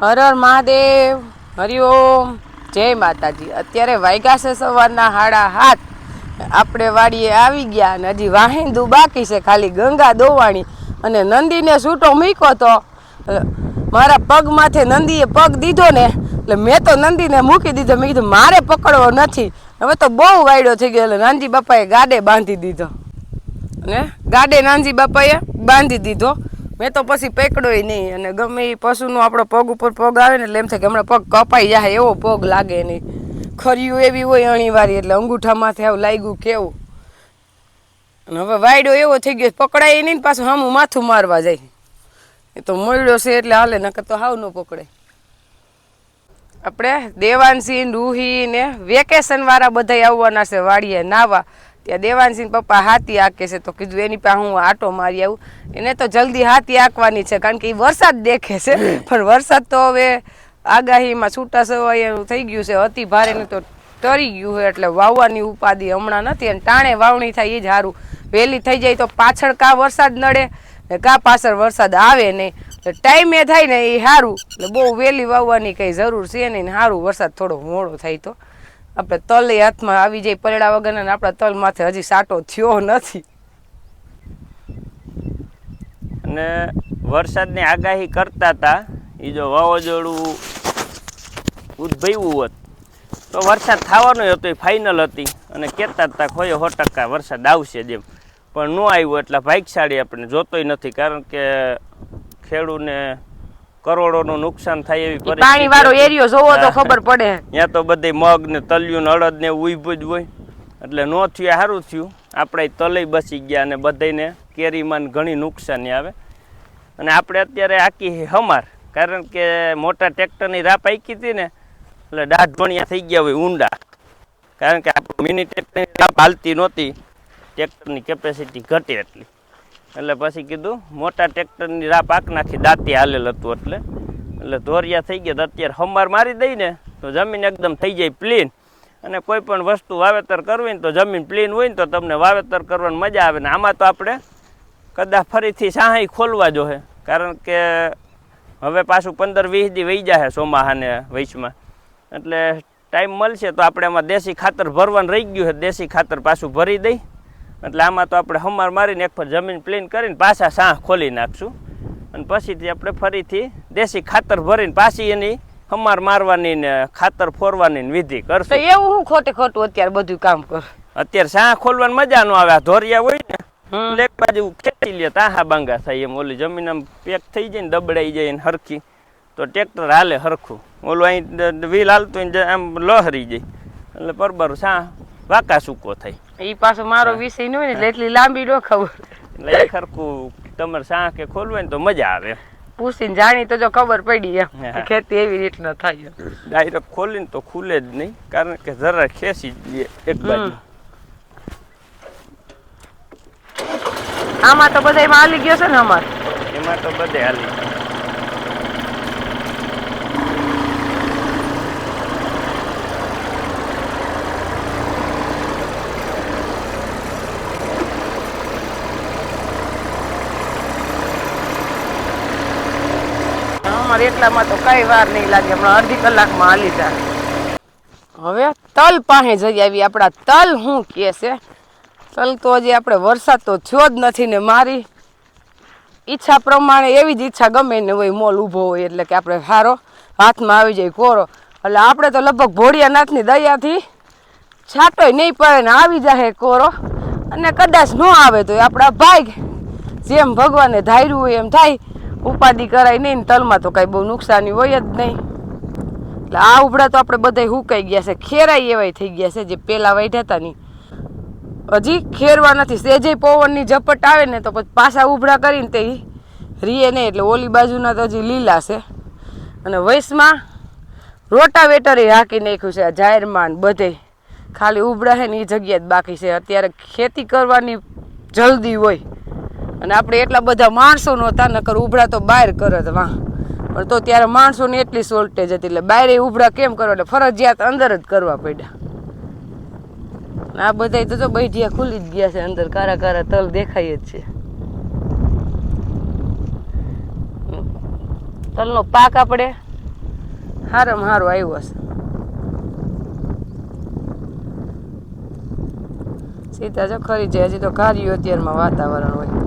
હર હર મહાદેવ હરિઓમ જય માતાજી. અત્યારે વાગ્યા સવારના હાડા હાથ. આપણે વાડીએ આવી ગયા અને હજી વાહિંદુ બાકી છે, ખાલી ગંગા દોવાણી અને નંદીને છૂટો મૂક્યો તો મારા પગ માથે નંદીએ પગ દીધો ને, એટલે મેં તો નંદીને મૂકી દીધો. મેં કીધું, મારે પકડવો નથી. હવે તો બહુ વાયડો થઈ ગયો, એટલે નાનજી બાપાએ ગાડે બાંધી દીધો. ને ગાડે નાનજી બાપાએ બાંધી દીધો. મેં તો પછી પકડોય નહીં અને ગમે એ પશુનો આપણો પગ ઉપર પગ આવે ને એટલે એમ થાય કે હમણાં પગ કપાઈ જાય, એવો પગ લાગે નહીં. ખર્યું એવી હોય અણીવારી એટલે અંગૂઠામાંથી આવું લાગ્યું કેવું. અને હવે વાયડો એવો થઈ ગયો પકડાય નહીં ને પાછું હામું માથું મારવા જાય. એ તો મળ્યો છે એટલે હાલે, નકર તો હાવ ન પકડે. આપણે દેવાનસિંહ રૂહી ને વેકેશન વાળા બધા આવવાના છે વાડીએ નાવા. ત્યાં દેવાનસિંહ પપ્પા હાથી આંકે છે. તો કીધું એની પાસે હું આટો મારી આવું. એને તો જલ્દી હાથી આંકવાની છે, કારણ કે એ વરસાદ દેખે છે. પણ વરસાદ તો હવે આગાહીમાં છૂટા સવાય એવું થઈ ગયું છે. અતિ ભારે ને તો તરી ગયું હોય એટલે વાવવાની ઉપાધિ હમણાં નથી. અને ટાણે વાવણી થાય એ જ સારું વહેલી થઈ જાય તો પાછળ કા વરસાદ નડે ને કા પાછળ વરસાદ આવે નહીં. ટાઈમે થાય ને એ સારું એટલે બહુ વહેલી વાવવાની કંઈ જરૂર છે નહીં સારું વરસાદ થોડો મોડો થાય તો. આપણે તલે હાથમાં આવી જાય પરડા વગરના ને આપણા તલ માથે હજી સાટો થયો નથી. અને વરસાદની આગાહી કરતા હતા એ જો વાવાઝોડું ઉદ્ભવ્યું હોત, તો વરસાદ થવાનો હતો, એ ફાઇનલ હતી. અને કહેતા હતા ખોયો સો ટકા વરસાદ આવશે જેમ પણ ન આવ્યો એટલે ભાગશાળી આપણે જોતોય નથી, કારણ કે ખેડૂને કરોડોનું નુકસાન થાય એવી પાણી વાળો એરિયો જોવો તો ખબર પડે. ત્યાં તો બધી મગ ને તલ્યું ને અડદ ને ઉભું જ હોય. એટલે ન થયું સારું થયું. આપણે તલય બસી ગયા અને બધાને કેરીમાં ઘણી નુકસાની આવે. અને આપણે અત્યારે આખી હમાર. કારણ કે મોટા ટ્રેક્ટરની રાપ આંકી હતી ને એટલે દાઢ ભણિયા થઈ ગયા હોય ઊંડા. કારણ કે આપણું મિની ટ્રેક્ટરની રાપ હાલતી નહોતી. ટ્રેક્ટરની કેપેસિટી ઘટી એટલી. એટલે પછી કીધું, મોટા ટ્રેક્ટરની રા પાક નાખી દાંતી હાલેલ હતું એટલે. એટલે ધોરિયા થઈ ગયા અત્યારે હમાર મારી દઈને તો જમીન એકદમ થઈ જાય પ્લીન. અને કોઈ પણ વસ્તુ વાવેતર કરવી ને તો જમીન પ્લીન હોય ને તો તમને વાવેતર કરવાની મજા આવે ને આમાં તો આપણે કદાચ ફરીથી સાહાઈ ખોલવા જોહે કારણ કે હવે પાછું પંદર વીસ દી વહી જાય સોમાહાને વૈશમાં એટલે ટાઈમ મળશે તો આપણે એમાં દેશી ખાતર ભરવાનું રહી ગયું છે. દેશી ખાતર પાછું ભરી દઈ. એટલે આમાં તો આપણે હમાર મારીને એક પર જમીન પ્લેન કરીને પાછા સાહ ખોલી નાખશું. અને પછીથી આપણે ફરીથી દેશી ખાતર ભરીને પાછી એની હમાર મારવાની ને ખાતર ફોરવાની ને વિધિ કરશું. એવું હું ખોટે ખોટું અત્યારે બધું કામ કર. અત્યારે સાહ ખોલવાની મજા ન આવે. આ ધોરિયા હોય ને એક બાજુ ખેંચી લે તાહા બાંગા થાય એમ. ઓલી જમીન આમ પેક થઈ જાય ને દબડાઈ જાય ને હરખી. તો ટ્રેક્ટર હાલે હરખું. ઓલું અહીં વ્હીલ હાલતું આમ લહરી જાય. એટલે પરબર સા વાકા સૂકો થાય. ઈ પાછો મારો વિષય ન હોય ને એટલે એટલી લાંબી ન ખબર. એટલે ખરખું તમારે સાહ કે ખોલવું ને તો મજા આવે. પૂછીને જાણી તો જો ખબર પડી એમ. ખેતી એવી રીતના થાય ડાયરેક્ટ ખોલીને તો ખુલે જ નહીં કારણ કે જરા ખેંચી જ એક બાજુ. આમાં તો બધા હાલી ગયો છે ને અમાર? એમાં તો બધે હાલી અમારે એટલામાં તો કઈ વાર નહીં લાગે. હમણાં અડધી કલાકમાં હાલી જાય. હવે તલ પાસે જઈ આવી. આપણા તલ શું કે છે? તલ તો હજી આપણે વરસાદ તો થયો જ નથી ને મારી. ઈચ્છા પ્રમાણે એવી જ ઈચ્છા ગમે ને હોય મોલ ઊભો હોય એટલે કે આપણે સારો હાથમાં આવી જાય કોરો. એટલે આપણે તો લગભગ ભોળિયાનાથની દયાથી છાંટોય નહીં પડે ને આવી જાય કોરો. અને કદાચ ન આવે તો આપણા ભાગ જેમ ભગવાને ધાર્યું હોય એમ થાય. ઉપાધિ કરાય નહીં તલમાં તો કાંઈ બહુ નુકસાની હોય જ નહીં. એટલે આ ઉભડા તો આપણે બધા હુકાઈ ગયા છે. ખેરાઈ એવાય થઈ ગયા છે જે પહેલાં વાઢ્યા હતા ની. હજી ખેરવા નથી. સેજે પવનની ઝપટ આવે ને તો પછી પાછા ઉભડા કરીને તે રીએ નહીં. એટલે ઓલી બાજુના તો હજી લીલા છે. અને વૈશમાં રોટાવેટરે હાંકી નાખ્યું છે જાહેરમાં બધે. ખાલી ઉભડા છે ને એ જગ્યા જ બાકી છે. અત્યારે ખેતી કરવાની જલ્દી હોય. અને આપણે એટલા બધા માણસો નહોતા, નકર ઉભડા તો બહાર કરત, વાહ. પણ તો ત્યારે માણસોની એટલી શોર્ટેજ હતી, એટલે બહાર ઉભડા કેમ કરવા? એટલે ફરજિયાત અંદર જ કરવા પડ્યા. આ બધા તો જો બૈઠિયા ખુલી જ ગયા છે, અંદર કારા કારા તલ દેખાય જ છે. તલનો પાક આપણે હારામાં હારો આવ્યો હશે. સીતા જો ખરી છે હજી તો કાર્યું અત્યારમાં વાતાવરણ હોય.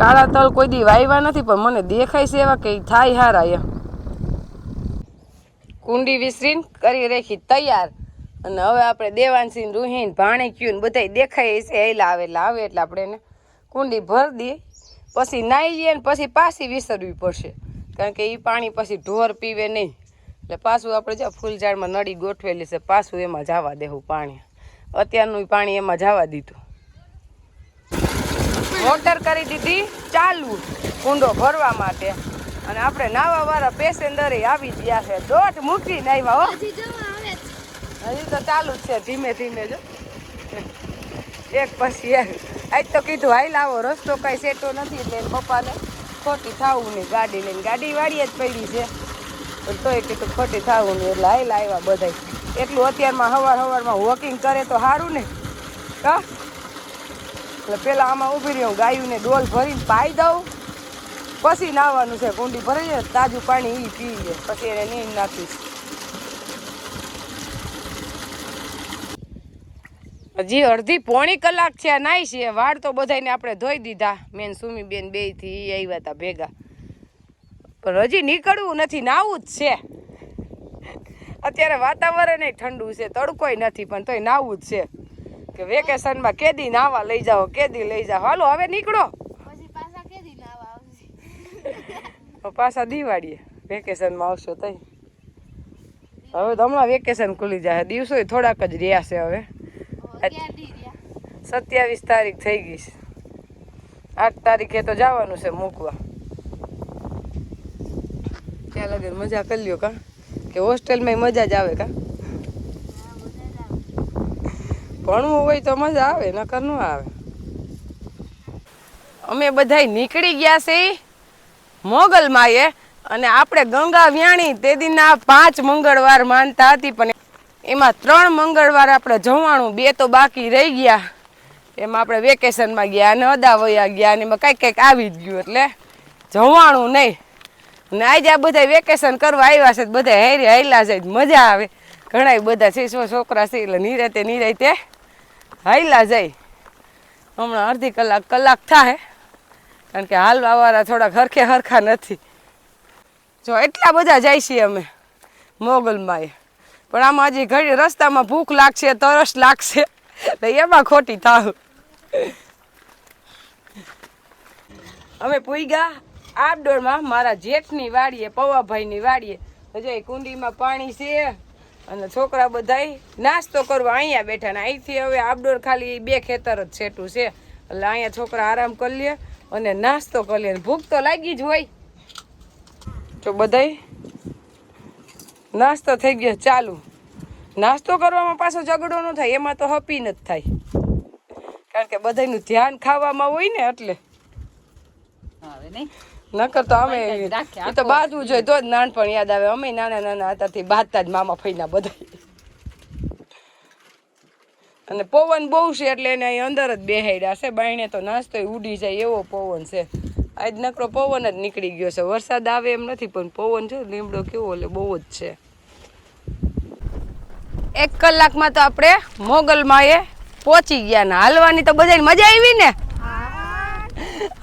કાળા તલ કોઈ દી વાવ્યા નથી, પણ મને દેખાય છે એવા કે ઈ થાય હારા એમ. કુંડી વિસરીને કરી રાખી, તૈયાર. અને હવે આપણે દેવાનસિંહ રૂહીન ભાણેક્યું બધાય દેખાય છે હેલા આવે એટલે આવે એટલે આપણે એને કુંડી ભરી દઈએ પછી નાહી જઈએ ને પછી પાછી વિસરવી પડશે. કારણ કે એ પાણી પછી ઢોર પીવે નહીં. એટલે પાછું આપણે જો ફૂલ ઝાડમાં નળી ગોઠવેલી છે, પાછું એમાં જવા દેવું પાણી. અત્યારનું પાણી એમાં જવા દીધું. મોટર કરી દીધી ચાલુ કુંડો ભરવા માટે. અને આપણે નાવા વાળા પેસેન્જર આવી ગયા છે. દોઢ મૂકીને આવ્યા હો. હજી તો ચાલુ જ છે ધીમે ધીમે જો. એક પછી એક. આજ તો કીધું હાલ આવો રસ્તો કઈ સેટો નથી. એટલે પપ્પાને ખોટી થવું નહીં ગાડી લઈને. ગાડી વાડીએ જ પડી છે. પણ તોય કીધું ખોટી થાવું નહીં એટલે હાલ આવ્યા બધાય. એટલું અત્યારમાં સવાર સવારમાં વોકિંગ કરે તો સારું ને. હા? એટલે પેલા આમાં ઊભી રહી, હું ગાયુંને ડોલ ભરીને પાઈ દઉં. પછી નાવાનું છે, કુંડી ભરી તાજું પાણી ઈ પીએ પછી એને નીંદ નાખીશ. હજી અડધી પોણી કલાક છે નાઈ છે, વાળ તો બધાને આપણે ધોઈ દીધા. મેન સુમીબેન બેથી આવ્યા હતા ભેગા. પણ હજી નીકળવું નથી નાવું જ છે. અત્યારે વાતાવરણ ઠંડુ છે, તડકોય નથી, પણ તોય નાવું જ છે. કે વેકેશનમાં કેદી નાવા લઈ જાઓ કેદી લઈ જાઓ. હાલો હવે નીકળો. પછી દિવાળીએ. વેકેશનમાં આવશો તઈ. હવે તો હમણાં વેકેશન ખુલી જાય. દિવસો થોડાક જ રહ્યા છે હવે. સત્યાવીસ તારીખ થઈ ગઈ છે. આઠ તારીખે તો જવાનું છે મૂકવા. ત્યાં લગે મજા કરી લ્યો કા? કે હોસ્ટેલમાં મજા જ આવે કા? ભણવું હોય તો મજા આવે, નકર ન આવે. અમે બધાય નીકળી ગયા છે મોગલમાએ અને આપણે ગંગા વ્યાણી તે દિનના પાંચ મંગળવાર માનતા હતી, પણ એમાં ત્રણ મંગળવાર આપણે જવાનું, બે તો બાકી રહી ગયા. એમાં આપણે વેકેશનમાં ગયા અને અદાવયા ગયા અને એમાં કંઈક કંઈક આવી જ ગયું એટલે જવાનું નહીં. ને આજે આ બધા વેકેશન કરવા આવ્યા છે બધા હેરી હેલા છે મજા આવે. ઘણા બધા છે છોકરા છે એટલે નિરાતે નિરાતે હાઈલા જાય. હમણાં અડધી કલાક કલાક થાય કારણ કે હાલવાવાળા થોડાક હરખે હરખા નથી. જો એટલા બધા જાય છીએ અમે મોગલમાં પણ આમાં હજી ઘડી રસ્તામાં ભૂખ લાગશે, તરસ લાગશે. એટલે એમાં ખોટી થાવ અમે પૂગ્યા આબડોળમાં, મારા જેઠની વાડીએ, પવાભાઈની વાડીએ. તો જો કુંડીમાં પાણી છે. અને છોકરા બધાય નાસ્તો કરવા અહીંયા બેઠા ને અહીંથી હવે આબડોર ખાલી બે ખેતર જ છેટું છે. એટલે અહીંયા છોકરા આરામ કરી લે અને નાસ્તો કરી લે. ભૂખ તો લાગી જ હોય. તો બધાય નાસ્તો થઈ ગયો ચાલુ. નાસ્તો કરવામાં પાછો ઝઘડો ન થાય, એમાં તો હપી ન થાય. કારણ કે બધાયનું ધ્યાન ખાવામાં હોય ને એટલે. આવે નહીં નકર તો અમે એ તો બાજવું જોઈએ તો જ નાનપણ યાદ આવે. અમે નાના નાના હતા તે બાજતા જ મામા ફઈના બધા અને પવન બહુ છે એટલે એને અહીં અંદર જ બેહાડ્યા છે. બાયણે તો નાસ્તો ઉડી જાય એવો પવન છે. આજ નકરો પવન જ નીકળી ગયો છે. વરસાદ આવે એમ નથી પણ પવન છે લીમડો કેવો એટલે બહુ જ છે. એક કલાકમાં તો આપણે મોગલમાં એ પહોંચી ગયા ને. હાલવાની તો બધાને મજા આવી ને?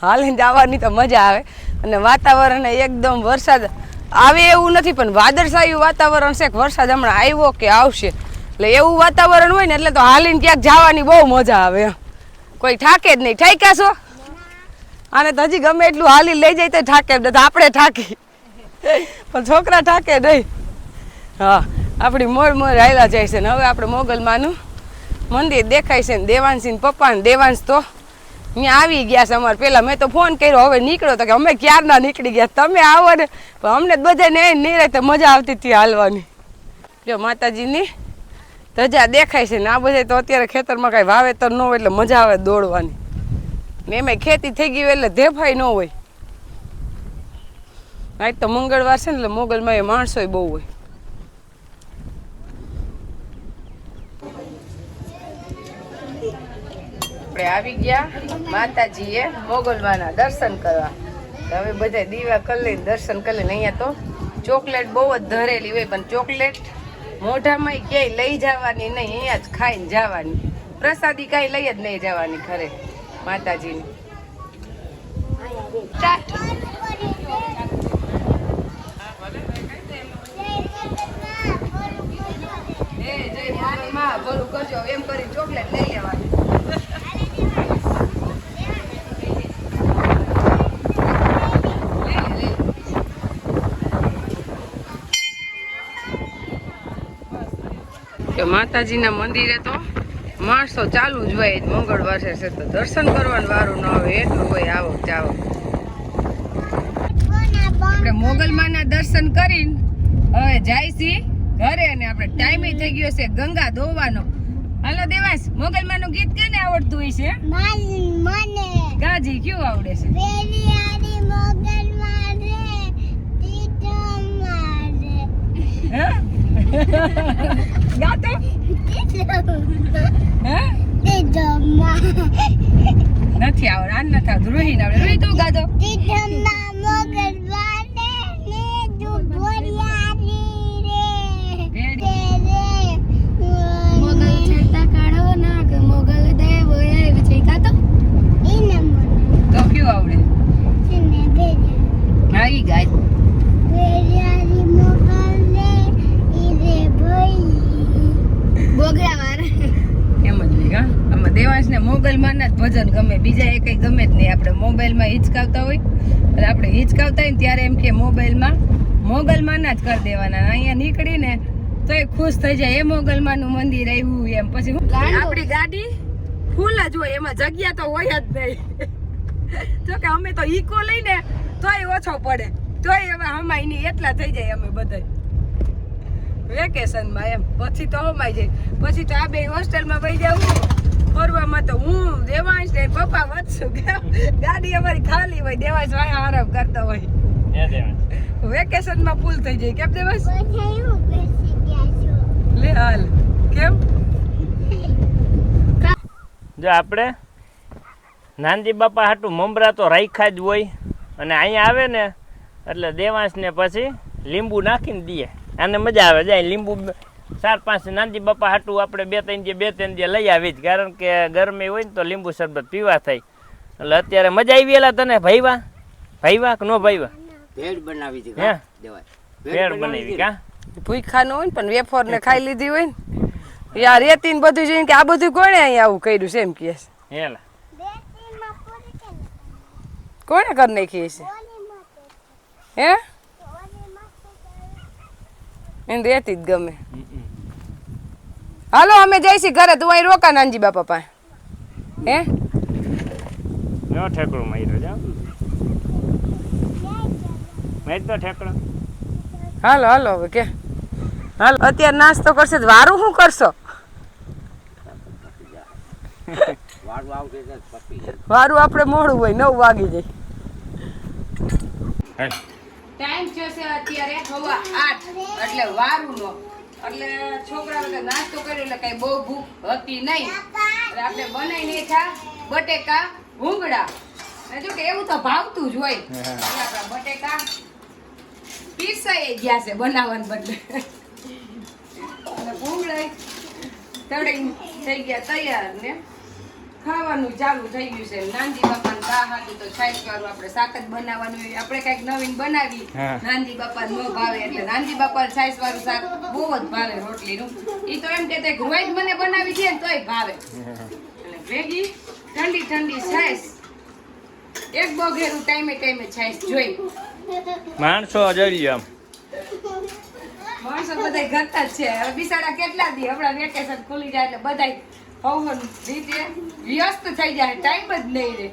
હાલીને જવાની તો મજા આવે. અને વાતાવરણ એકદમ વરસાદ આવે એવું નથી, પણ વાદળછાયું વાતાવરણ છે કે વરસાદ હમણાં આવ્યો કે આવશે? એટલે એવું વાતાવરણ હોય ને, એટલે તો હાલીને ક્યાંક જવાની બહુ મજા આવે. કોઈ ઠાકે જ નહીં. ઠાક્યા છો? આને તો હજી ગમે એટલું હાલી લઈ જાય તો ઠાકે આપણે ઠાકી. પણ છોકરા ઠાકે નહીં. હા, આપણી મોર મોર હાયલા જાય છે ને. હવે આપણે મોગલમાનું મંદિર દેખાય છે ને દેવાંશી પપ્પા ને દેવાંશ તો. અહીંયા આવી ગયા છે અમારે. પેલા મેં તો ફોન કર્યો, હવે નીકળ્યો તો કે અમે ક્યારના નીકળી ગયા? તમે આવો ને. પણ અમને બધાને નહીં રહે તો મજા આવતી હતી હાલવાની. જો માતાજીની ધજા દેખાય છે ને. આ બધા તો અત્યારે ખેતરમાં કાંઈ વાવેતર ન હોય એટલે મજા આવે દોડવાની. ને એમાં ખેતી થઈ ગઈ હોય એટલે ધેફાઈ ન હોય. આજ તો મંગળવાર છે ને એટલે મોગલમાં એ માણસોય બહુ હોય. આપણે આવી ગયા માતાજીએ મોગલમાના દર્શન કરવા. હવે બધા દીવા કરી લઈને દર્શન કરી લઈને અહીંયા તો ચોકલેટ બહુ જ ધરેલી હોય પણ ચોકલેટ મોઢામાં ક્યાંય લઈ જવાની નહીં અહીંયા જ ખાઈને જવાની. પ્રસાદી કાંઈ લઈ જ નહીં જવાની ખરે માતાજીની. એમ કરી ચોકલેટ લઈ લેવાની લે લે લે કે માતાજીના મંદિરે તો માણસો ચાલુ જ હોય મંગળવાર છે તો દર્શન કરવાનું વારું ન આવે એટલું હોય આવો ચાવો આપણે મોગલમાના દર્શન કરીને હવે છી ઘરે અને આપણે ટાઈમે થઈ ગયો છે ગંગા ધોવાનો હાલો દેવાસ મોગલમાનું ગીત કેને આવડતું હોય છે? મને ગાજી કયું આવડે છે? મારે. મારે નથી આવડે આ નથી આવડતું. રોહિન આવડે. રોહિત તું ગાતો તીતો મા મોગલ મારે ને તું બોરિયારી રે પેડી. મોગલ છટા કાઢો નાગ મોગલ દેવ એવ છે કાતો ઈને મને તો કયું આવડે સિને બેરે હા ઈ ગાય પેરિયારી મોગલ ને ઈરે ભઈ બોગડા મારે એમ જ હોય હા આમાં દેવાંશને મોબાઈલમાં જ ભજન ગમે બીજા એ કંઈ ગમે જ નહીં આપણે મોબાઈલમાં હિચકાવતા હોય અને આપણે હિચકાવતા હોય ને ત્યારે એમ કે મોબાઈલમાં મોગલમાના જ કરી દેવાના. અહીંયા નીકળીને તો એ ખુશ થઈ જાય. એ મોગલમાનું મંદિર આવ્યું એમ. પછી આપણી ગાડી ફૂલ જ હોય. એમાં જગ્યા તો હોય જ નહીં. જો કે અમે તો ઈકો લઈને તોય ઓછો પડે. તોય હવે હમાય નહીં એટલા થઈ જાય અમે બધાય. વેકેશનમાં એમ. પછી તો હમાઈ જાય. પછી તો આ બે હોસ્ટેલમાં વહી જાવું ફરવામાં તો હું દેવાંશ ને પપ્પા વધશું. ગાડી અમારી ખાલી હોય દેવાંશ વાય આરામ કરતા હોય. વેકેશનમાં વેકેશનમાં ફૂલ થઈ જાય. કેમ દેવાંશ? લે હાલ. કેમ? જો આપણે નાનજી બાપા હાટું મમરા તો રાખ્યા જ હોય અને અહીંયા આવે ને એટલે દેવાંશને પછી લીંબુ નાખીને દઈએ. આને મજા આવે. જાય લીંબુ ચાર પાંચ નાનજી બાપા હાટું આપણે બે ત્રણ જે બે ત્રણ જે લઈ આવી જ કારણ કે ગરમી હોય ને તો લીંબુ શરબત પીવા થાય. એટલે અત્યારે મજા આવી એલા તને? ભાઈવા ભાઈવા કે નો ભાઈવા ભેળ બનાવી હતી હે? દેવાય. ભેળ બનાવી કા? ભૂખા ન હોય ને પણ વેફર ને ખાઈ લીધી હોય ને. યાર રેતી ને બધું જોઈને કે આ બધું કોણે અહીંયા આવું કર્યું છે એમ કહે છે. હેલા. કોણે કરી નાખી છે હે? એને રેતી જ ગમે. હાલો અમે જઈશી ઘરે. તું અહીં રોકા નાનજી બાપા પાસે હે? નો ઠેકડો માર્યો જા મારી તો ઠેકડો. હાલો હાલો હવે કે. હાલો અત્યારે નાસ્તો કરશે તો વારું શું કરશો. વારું આપણે મોડું હોય નવ વાગી જાય. ટાઈમ છે અત્યારે હવા આઠ. એટલે વારું નો. એટલે છોકરાઓ તો નાસ્તો કર્યો એટલે કઈ બહુ ભૂખ હતી નહીં. એટલે આપણે બનાવી નાખ્યા બટેકા ભૂંગળા. જો કે એવું તો ભાવતું જ હોય. આપણા બટેકા પીસાઈ ગયા છે બનાવવાને બદલે. ભૂંગળા તળી થઈ ગયા તૈયાર ને. ખાવાનું ચાલુ થઈ ગયું છે. નાનજી બાપા બા હાટું તો છાશ વાળું આપણે શાક જ બનાવવાનું હોય. આપણે કંઈક નવીન બનાવી નાનજી બાપા નો ભાવે એટલે નાનજી બાપા છાશ વાળું શાક બહુ જ ભાવે રોટલીનું. એ તો એમ કે કે રોજ મને બનાવી દે ને તોય ભાવે. એટલે ભેગી ઠંડી ઠંડી છાશ એક બોઘેરું ટાઈમે ટાઈમે છાશ જોઈ. માણસો જોઈ આમ. માણસો બધા ઘરતા જ છે. હવે બિસાડા કેટલા દી હમણાં વેકેશન ખુલી જાય એટલે બધા પવન રીતે વ્યસ્ત થઈ જાય ટાઈમ જ નહીં રહે.